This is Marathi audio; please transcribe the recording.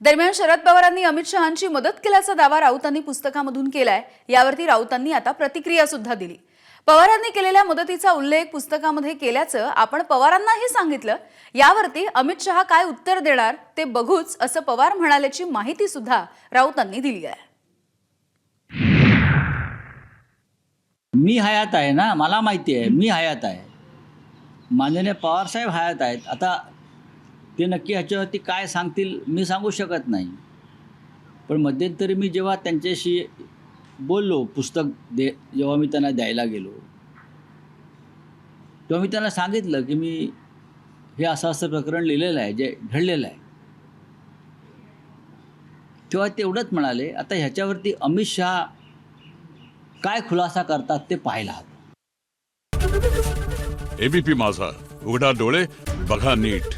दरम्यान शरद पवारांनी अमित शहांची मदत केल्याचा दावा राऊतांनी पुस्तकामधून केलाय. यावरती राऊतांनी आता प्रतिक्रिया सुद्धा दिली. पवारांनी केलेल्या मदतीचा उल्लेख पुस्तकामध्ये केल्याचं आपण पवारांनाही सांगितलं. यावरती अमित शहा काय उत्तर देणार ते बघूच असं पवार म्हणाल्याची माहिती सुद्धा राऊतांनी दिली आहे. मी हयात आहे ना मला माहिती आहे मी हयात आहे. माननीय पवारसाहेब हयात आहेत. आता ते नक्की ह्याच्यावरती काय सांगतील मी सांगू शकत नाही. पण मध्यंतरी मी जेव्हा त्यांच्याशी बोललो पुस्तक दे जेव्हा मी त्यांना द्यायला गेलो तेव्हा मी त्यांना सांगितलं की मी हे असं असं प्रकरण लिहिलेलं आहे जे घडलेलं आहे. तेव्हा तेवढंच म्हणाले आता ह्याच्यावरती अमित शहा काय खुलासा करतात ते पाहायला हवं एबीपी माझा उघडा डोळे बघा नीट.